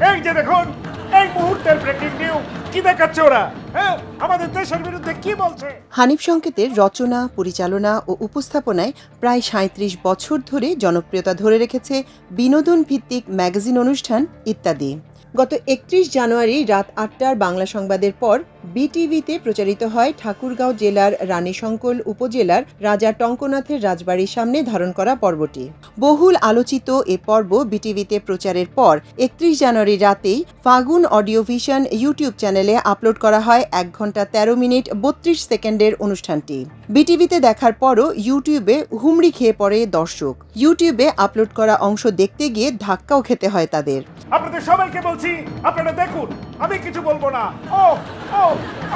এই যে দেখুন এই মুহূর্তের ব্রেকিং নিউজ কি দেখাচ্ছে ওরা? হ্যাঁ আমাদের দেশের বিরুদ্ধে কি বলছে? হানিফ সংকেতের রচনা, পরিচালনা ও উপস্থাপনায় প্রায় সাঁত্রিশ বছর ধরে জনপ্রিয়তা ধরে রেখেছে বিনোদন ভিত্তিক ম্যাগাজিন অনুষ্ঠান ইত্যাদি। গত একত্রিশ জানুয়ারি রাত আটটার বাংলা সংবাদের পর বিটিভিতে প্রচারিত হয় ঠাকুরগাঁও জেলার রানীশঙ্কল উপজেলার রাজা টঙ্কনাথের রাজবাড়ির সামনে ধারণ করা পর্বটি। বহুল আলোচিত এ পর্ব বিটিভিতে প্রচারের পর একত্রিশ জানুয়ারি রাতেই ফাগুন অডিও ভিশন ইউটিউব চ্যানেলে আপলোড করা হয় এক ঘণ্টা তেরো মিনিট বত্রিশ সেকেন্ডের অনুষ্ঠানটি। বিটিভিতে দেখার পরও ইউটিউবে হুমড়ি খেয়ে পড়ে দর্শক। ইউটিউবে আপলোড করা অংশ দেখতে গিয়ে ধাক্কাও খেতে হয় তাদের। আপনাদের সবাইকে বলছি আপনারা দেখুন আমি কিছু বলব না। ও ও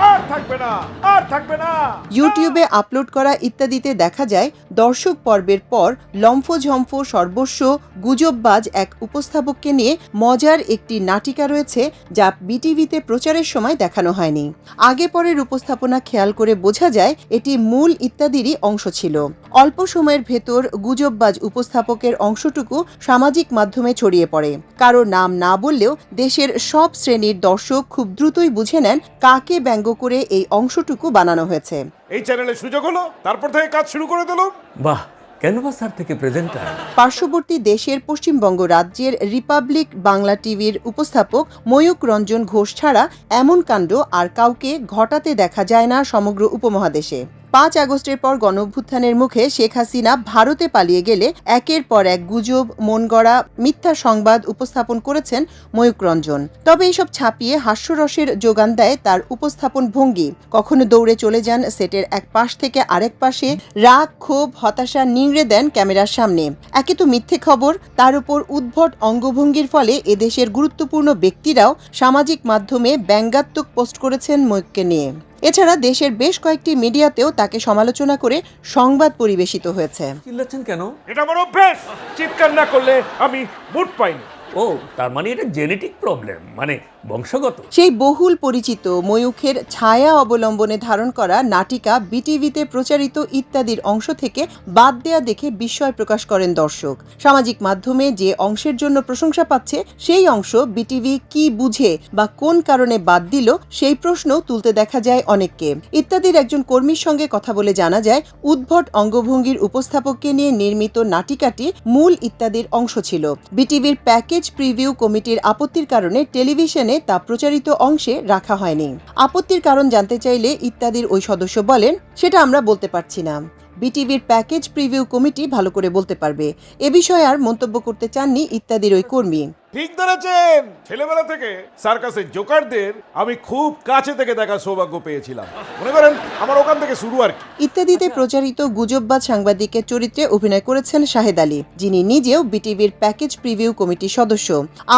আর থাকবে না আর থাকবে না। ইউটিউবে আপলোড করা ইত্যাদিতে দেখা যায় দর্শক পর্বের পর লম্ফঝম্ফ সর্বস্ব গুজববাজ এক উপস্থাপককে নিয়ে মজার একটি নাটিকা রয়েছে যা বিটিভিতে প্রচারের সময় দেখানো হয়নি। আগে পরের উপস্থাপনা খেয়াল করে বোঝা যায় এটি মূল ইত্যাদিরই অংশ ছিল। অল্প সময়ের ভেতর গুজববাজ উপস্থাপকের অংশটুকু সামাজিক মাধ্যমে ছড়িয়ে পড়ে। কারও নাম না বললেও দেশের সব শ্রেণির দর্শক খুব দ্রুতই বুঝে নেন কাকে ব্যঙ্গ করে এই অংশটুকু বানানো হয়েছে। এই চ্যানেলে সুযোগ হলো তারপর থেকে কাজ শুরু করে দিলাম। বাহ! ক্যানভাসার থেকে প্রেজেন্টার পার্শ্ববর্তী দেশের পশ্চিমবঙ্গ রাজ্যের রিপাবলিক বাংলা টিভির উপস্থাপক ময়ূক রঞ্জন ঘোষ ছাড়া এমন কাণ্ড আর কাউকে ঘটাতে দেখা যায় না সমগ্র উপমহাদেশে। পাঁচ আগস্টের পর গণঅভ্যুত্থানের মুখে শেখ হাসিনা ভারতে পালিয়ে গেলে একের পর এক গুজব মন গড়া মিথ্যা সংবাদ উপস্থাপন করেছেন ময়ূক রঞ্জন। তবে এইসব ছাপিয়ে হাস্যরসের যোগান দেয় তার উপস্থাপন ভঙ্গি। কখনো দৌড়ে চলে যান সেটের এক পাশ থেকে আরেক পাশে, রাগ, ক্ষোভ, হতাশা নিংড়ে দেন ক্যামেরার সামনে। একে তো মিথ্যে খবর, তার উপর উদ্ভট অঙ্গভঙ্গির ফলে এদেশের গুরুত্বপূর্ণ ব্যক্তিরাও সামাজিক মাধ্যমে ব্যঙ্গাত্মক পোস্ট করেছেন ময়ূককে নিয়ে। এছাড়া দেশের বেশ কয়েকটি মিডিয়াতেও তাকে সমালোচনা করে সংবাদ পরিবেশিত হয়েছে। চিল্লাচ্ছেন কেন? এটা আমার অভ্যেস। চিৎকার না করলে আমি মুড পাইনি। ও তার মানে এটা জেনেটিক প্রবলেম মানে বংশগত। সেই বহুল পরিচিত ময়ূখের ছায়া অবলম্বনে ধারণ করা নাটিকা বিটিভিতে প্রচারিত ইত্যাদির অংশ থেকে বাদ দেয়া দেখে বিস্ময় প্রকাশ করেন দর্শক। সামাজিক মাধ্যমে যে অংশের জন্য প্রশংসা পাচ্ছে, সেই অংশ বিটিভি কি বুঝে বা কোন কারণে বাদ দিল, সেই প্রশ্ন তুলতে দেখা যায় অনেককে। ইত্যাদির একজন কর্মীর সঙ্গে কথা বলে জানা যায়, উদ্ভট অঙ্গভঙ্গির উপস্থাপককে নিয়ে নির্মিত নাটিকাটি মূল ইত্যাদির অংশ ছিল। বিটিভির প্যাকেজ প্রিভিউ কমিটির আপত্তির কারণে টেলিভিশনে তা প্রচারিত অংশে রাখা হয়নি। আপত্তির কারণ জানতে চাইলে ইত্যাদির ওই সদস্য বলেন, সেটা আমরা বলতে পারছি না। বিটিভির প্যাকেজ প্রিভিউ কমিটি ভালো করে বলতে পারবে। এ বিষয়ে আর মন্তব্য করতে চাননি ইত্যাদির ওই কর্মী। ঠিক ধরেছেন। ছেলেবেলা থেকে সার্কাসের জোকারদের আমি খুব কাছে থেকে দেখার সৌভাগ্য পেয়েছিলাম। মনে করেন আমার ওখান থেকে শুরু আর কি। ইত্যাদিতে প্রচারিত গুজববাদ সাংবাদিকের চরিত্রে অভিনয় করেছেন শাহেদ আলী যিনি নিজেও বিটিভির প্যাকেজ প্রিভিউ কমিটির সদস্য।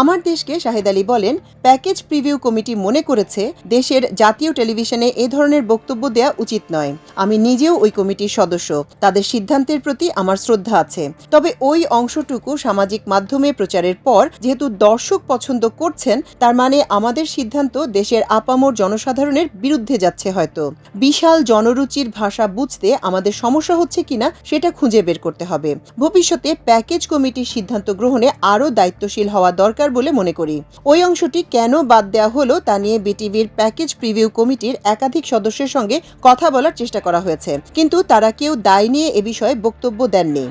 আমার দেশকে শাহেদ আলী বলেন প্যাকেজ প্রিভিউ কমিটি মনে করেছে দেশের জাতীয় টেলিভিশনে এ ধরনের বক্তব্য দেওয়া উচিত নয়। আমি নিজেও ওই কমিটির সদস্য। তাদের সিদ্ধান্তের প্রতি আমার শ্রদ্ধা আছে। তবে ওই অংশটুকু সামাজিক মাধ্যমে প্রচারের পর যেহেতু দর্শক পছন্দ করছেন তার মানে আমাদের সিদ্ধান্ত দেশের আপামর জনসাধারণের বিরুদ্ধে যাচ্ছে হয়তো। বিশাল জনরুচির ভাষা বুঝতে আমাদের সমস্যা হচ্ছে কিনা সেটা খুঁজে বের করতে হবে। ভবিষ্যতে প্যাকেজ কমিটির সিদ্ধান্ত গ্রহণে আরও দায়িত্বশীল হওয়া দরকার বলে মনে করি। ওই অংশটি কেন বাদ দেওয়া হলো তা নিয়ে বিটিভির প্যাকেজ প্রিভিউ কমিটির একাধিক সদস্যের সঙ্গে কথা বলার চেষ্টা করা হয়েছে। কিন্তু তারা কেউ দায় নিয়ে এ বিষয়ে বক্তব্য দেননি।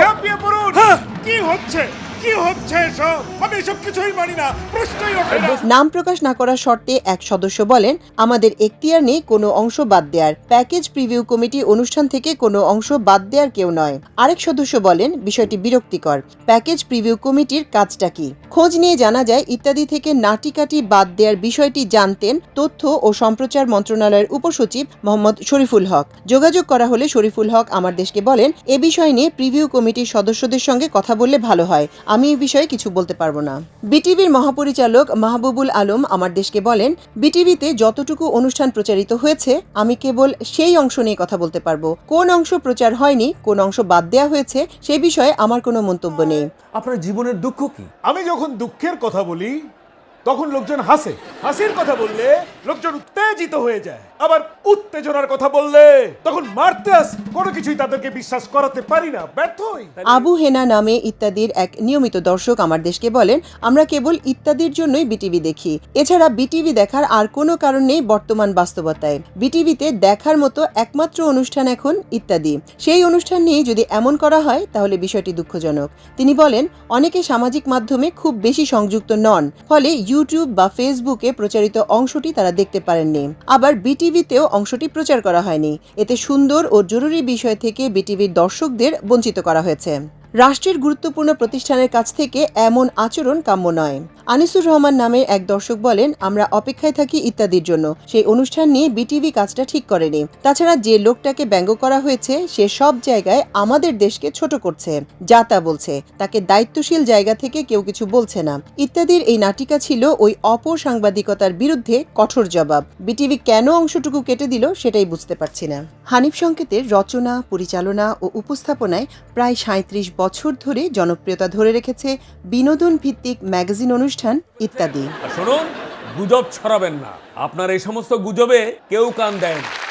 ঝাঁপিয়ে পড়ুন। কি হচ্ছে? নাম প্রকাশ না করার শর্তে এক সদস্য বলেন, আমাদের এখতিয়ার নেই কোনো অংশ বাদ দেওয়ার প্যাকেজ প্রিভিউ কমিটি অনুষ্ঠান থেকে কোনো অংশ বাদ দেওয়ার কেউ নয়। আরেক সদস্য বলেন, বিষয়টি বিরক্তিকর। প্যাকেজ প্রিভিউ কমিটির কাজটা কি? খোঁজ নিয়ে জানা যায়, ইত্যাদি থেকে নাটিকাটি বাদ দেওয়ার বিষয়টি জানতেন তথ্য ও সম্প্রচার মন্ত্রণালয়ের উপসচিব মোহাম্মদ শরীফুল হক। যোগাযোগ করা হলে শরীফুল হক আমার দেশকে বলেন, এ বিষয় নিয়ে প্রিভিউ কমিটির সদস্যদের সঙ্গে কথা বললে ভালো হয়। আমি এই বিষয়ে কিছু বলতে পারব না। বিটিভির মহাপরিচালক মাহবুবুল আলম আমার দেশকে বলেন, বিটিভিতে যতটুকু অনুষ্ঠান প্রচারিত হয়েছে, আমি কেবল সেই অংশ নিয়ে কথা বলতে পারব। কোন অংশ প্রচার হয়নি, কোন অংশ বাদ দেওয়া হয়েছে, সে বিষয়ে আমার কোনো মন্তব্য নেই। আপনার জীবনের দুঃখ কি? আমি যখন দুঃখের কথা বলি তখন লোকজন হাসে। হাসির কথা বললে লোকজন উত্তেজিত হয়ে যায়। আবার উত্তেজনার কথা বললে তখন মারতে আস কোনো কিছুই তাদেরকে বিশ্বাস করাতে পারি না। ব্যর্থ হই। আবু হেনা নামে ইত্যাদির এক নিয়মিত দর্শক আমার দেশকে বলেন, আমরা কেবল ইত্যাদির জন্যই বিটিভি দেখি। এছাড়া বিটিভি দেখার আর কোনো কারণ নেই বর্তমান বাস্তবতায়। বিটিভিতে দেখার মতো একমাত্র অনুষ্ঠান এখন ইত্যাদি। সেই অনুষ্ঠান নিয়ে যদি এমন করা হয়, তাহলে বিষয়টি দুঃখজনক। তিনি বলেন, অনেকে সামাজিক মাধ্যমে খুব বেশি সংযুক্ত নন, ফলে ইউটিউব বা ফেসবুকে প্রচারিত অংশটি তারা দেখতে পারেননি। আবার বিটিভিতেও অংশটি প্রচার করা হয়নি। এতে সুন্দর ও জরুরি বিষয় থেকে বিটিভির দর্শকদের বঞ্চিত করা হয়েছে। রাষ্ট্রের গুরুত্বপূর্ণ প্রতিষ্ঠানের কাছ থেকে এমন আচরণ কাম্য নয়। আনিসুর রহমান নামে এক দর্শক বলেন, আমরা অপেক্ষায় থাকি ইত্যাদির জন্য। সেই অনুষ্ঠান নিয়ে বিটিভি কাজটা ঠিক করেনি। তাছাড়া যে লোকটাকে ব্যঙ্গ করা হয়েছে, সে সব জায়গায় আমাদের দেশকে ছোট করছে। যা তা বলছে। তাকে দায়িত্বশীল জায়গা থেকে কেউ কিছু বলছে না। ইত্যাদির এই নাটিকা ছিল ওই অপসাংবাদিকতার বিরুদ্ধে কঠোর জবাব। বিটিভি কেন অংশটুকু কেটে দিল, সেটাই বুঝতে পারছি না। হানিফ সংকেতের রচনা, পরিচালনা ও উপস্থাপনায় প্রায় সাঁত্রিশ বছর ধরে জনপ্রিয়তা ধরে রেখেছে বিনোদন ভিত্তিক ম্যাগাজিন অনুষ্ঠান ইত্যাদি। শুনুন, গুজব ছড়াবেন না। আপনার এই সমস্ত গুজবে কেউ কান দেয় না।